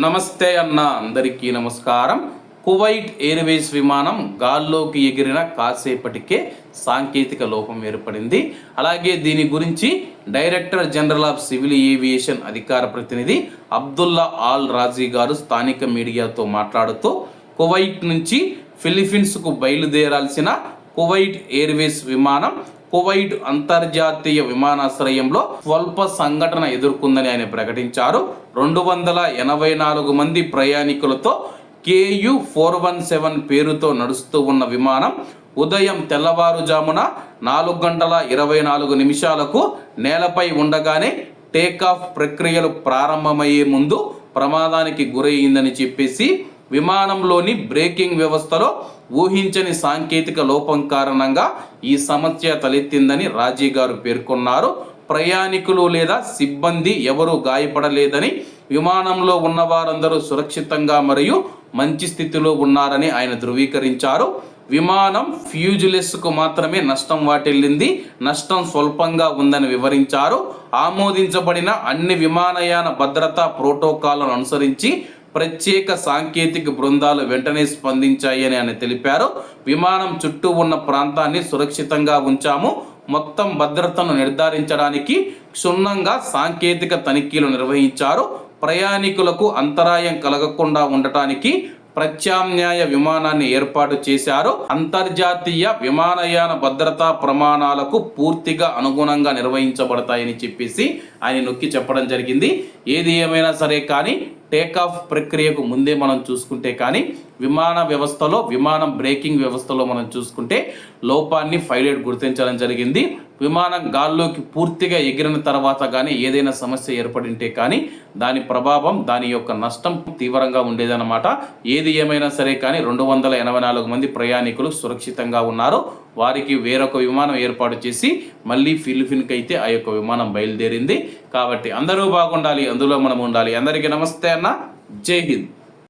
నమస్తే అన్న అందరికీ నమస్కారం. కువైట్ ఎయిర్వేస్ విమానం గాల్లోకి ఎగిరిన కాసేపటికే సాంకేతిక లోపం ఏర్పడింది. అలాగే దీని గురించి director general of civil aviation అధికార ప్రతినిధి అబ్దుల్లా ఆల్ రాజీ గారు స్థానిక మీడియాతో మాట్లాడుతూ కువైట్ నుంచి ఫిలిప్పీన్స్కు బయలుదేరాల్సిన కువైట్ ఎయిర్వేస్ విమానం కువైట్ అంతర్జాతీయ విమానాశ్రయంలో స్వల్ప సంఘటన ఎదుర్కొందని ఆయన ప్రకటించారు. రెండు వందల ఎనభై నాలుగు మంది ప్రయాణికులతో కేయు ఫోర్ వన్ సెవెన్ పేరుతో నడుస్తూ ఉన్న విమానం ఉదయం తెల్లవారుజామున నాలుగు గంటల ఇరవై నాలుగు నిమిషాలకు నేలపై ఉండగానే టేకాఫ్ ప్రక్రియలు ప్రారంభమయ్యే ముందు ప్రమాదానికి గురయ్యిందని చెప్పేసి విమానంలోని బ్రేకింగ్ వ్యవస్థలో ఊహించని సాంకేతిక లోపం కారణంగా ఈ సమస్య తలెత్తిందని రాజీ గారు పేర్కొన్నారు. ప్రయాణికులు లేదా సిబ్బంది ఎవరూ గాయపడలేదని విమానంలో ఉన్న వారందరూ సురక్షితంగా మరియు మంచి స్థితిలో ఉన్నారని ఆయన ధృవీకరించారు. విమానం ఫ్యూజులెస్కు మాత్రమే నష్టం వాటిల్లింది నష్టం స్వల్పంగా ఉందని వివరించారు. ఆమోదించబడిన అన్ని విమానయాన భద్రతా ప్రోటోకాల్లను అనుసరించి ప్రత్యేక సాంకేతిక బృందాలు వెంటనే స్పందించాయి అని ఆయన తెలిపారు. విమానం చుట్టూ ఉన్న ప్రాంతాన్ని సురక్షితంగా ఉంచాము. మొత్తం భద్రతను నిర్ధారించడానికి క్షుణ్ణంగా సాంకేతిక తనిఖీలు నిర్వహించారు. ప్రయాణికులకు అంతరాయం కలగకుండా ఉండటానికి ప్రత్యామ్నాయ విమానాన్ని ఏర్పాటు చేశారు. అంతర్జాతీయ విమానయాన భద్రతా ప్రమాణాలకు పూర్తిగా అనుగుణంగా నిర్వహించబడతాయని చెప్పేసి ఆయన నొక్కి చెప్పడం జరిగింది. ఏది ఏమైనా సరే కానీ టేకాఫ్ ప్రక్రియకు ముందే మనం చూసుకుంటే కానీ విమాన వ్యవస్థలో విమానం బ్రేకింగ్ వ్యవస్థలో మనం చూసుకుంటే లోపాన్ని పైలట్ గుర్తించడం జరిగింది. విమానం గాల్లోకి పూర్తిగా ఎగిరిన తర్వాత కానీ ఏదైనా సమస్య ఏర్పడింటే కానీ దాని ప్రభావం దాని యొక్క నష్టం తీవ్రంగా ఉండేదన్నమాట. ఏది ఏమైనా సరే కానీ రెండు వందల ఎనభై నాలుగు మంది ప్రయాణికులు సురక్షితంగా ఉన్నారు. వారికి వేరొక విమానం ఏర్పాటు చేసి మళ్ళీ ఫిలిపిన్కి అయితే ఆ యొక్క విమానం బయలుదేరింది. కాబట్టి అందరూ బాగుండాలి అందులో మనం ఉండాలి. అందరికీ నమస్తే అన్న జై హింద్.